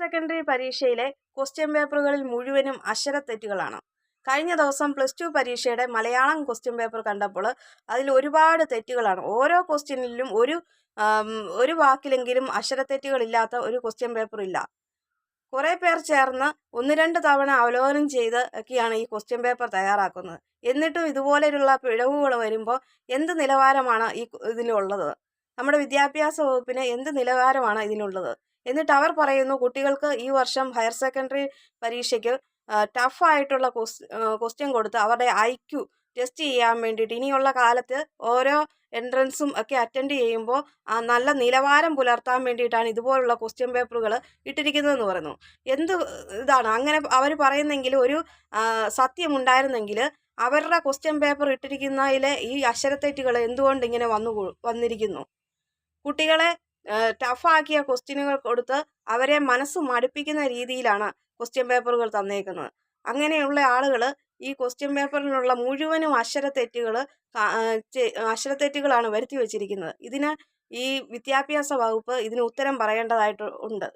Secondary പരീക്ഷയിലെ question പേപ്പറുകളിൽ മുഴുവനും അക്ഷരത്തെറ്റുകളാണ്. കഴിഞ്ഞ ദിവസം പ്ലസ് ടു പരീക്ഷയുടെ മലയാളം ക്വസ്റ്റ്യൻ പേപ്പർ കണ്ടപ്പോൾ അതിൽ ഒരുപാട് തെറ്റുകളാണ്. ഓരോ ക്വസ്റ്റ്യനിലും ഒരു ഒരു വാക്കിലെങ്കിലും അക്ഷരത്തെറ്റുകളില്ലാത്ത ഒരു ക്വസ്റ്റ്യൻ പേപ്പർ ഇല്ല. കുറേ പേർ ചേർന്ന് ഒന്ന് രണ്ട് തവണ അവലോകനം ചെയ്ത് ഒക്കെയാണ് ഈ ക്വസ്റ്റ്യൻ പേപ്പർ തയ്യാറാക്കുന്നത്. എന്നിട്ടും ഇതുപോലെയുള്ള പിഴവുകൾ വരുമ്പോൾ എന്ത് നിലവാരമാണ് ഈ ഇതിനുള്ളത്? നമ്മുടെ വിദ്യാഭ്യാസ വകുപ്പിന് എന്ത് നിലവാരമാണ് ഇതിനുള്ളത്? എന്നിട്ട് അവർ പറയുന്നു കുട്ടികൾക്ക് ഈ വർഷം ഹയർ സെക്കൻഡറി പരീക്ഷയ്ക്ക് ടഫ് ആയിട്ടുള്ള ക്വസ്റ്റ്യൻ കൊടുത്ത് അവരുടെ ഐ ക്യു ടെസ്റ്റ് ചെയ്യാൻ വേണ്ടിയിട്ട് ഇനിയുള്ള കാലത്ത് ഓരോ എൻട്രൻസും ഒക്കെ അറ്റൻഡ് ചെയ്യുമ്പോൾ നല്ല നിലവാരം പുലർത്താൻ വേണ്ടിയിട്ടാണ് ഇതുപോലുള്ള ക്വസ്റ്റ്യൻ പേപ്പറുകൾ ഇട്ടിരിക്കുന്നതെന്ന് പറയുന്നു. എന്ത് ഇതാണ്? അങ്ങനെ അവർ പറയുന്നെങ്കിൽ ഒരു സത്യമുണ്ടായിരുന്നെങ്കിൽ അവരുടെ ക്വസ്റ്റ്യൻ പേപ്പർ ഇട്ടിരിക്കുന്നതിലെ ഈ അക്ഷരത്തെറ്റുകൾ എന്തുകൊണ്ട് ഇങ്ങനെ വന്നു വന്നിരിക്കുന്നു? കുട്ടികളെ ടഫാക്കിയ ക്വസ്റ്റ്യനുകൾ കൊടുത്ത് അവരെ മനസ്സ് മടുപ്പിക്കുന്ന രീതിയിലാണ് ക്വസ്റ്റ്യൻ പേപ്പറുകൾ തന്നേക്കുന്നത്. അങ്ങനെയുള്ള ആളുകൾ ഈ ക്വസ്റ്റ്യൻ പേപ്പറിലുള്ള മുഴുവനും അക്ഷരത്തെറ്റുകൾ അക്ഷരത്തെറ്റുകളാണ് വരുത്തി വച്ചിരിക്കുന്നത്. ഇതിന് ഈ വിദ്യാഭ്യാസ വകുപ്പ് ഇതിന് ഉത്തരം പറയേണ്ടതായിട്ട് ഉണ്ട്.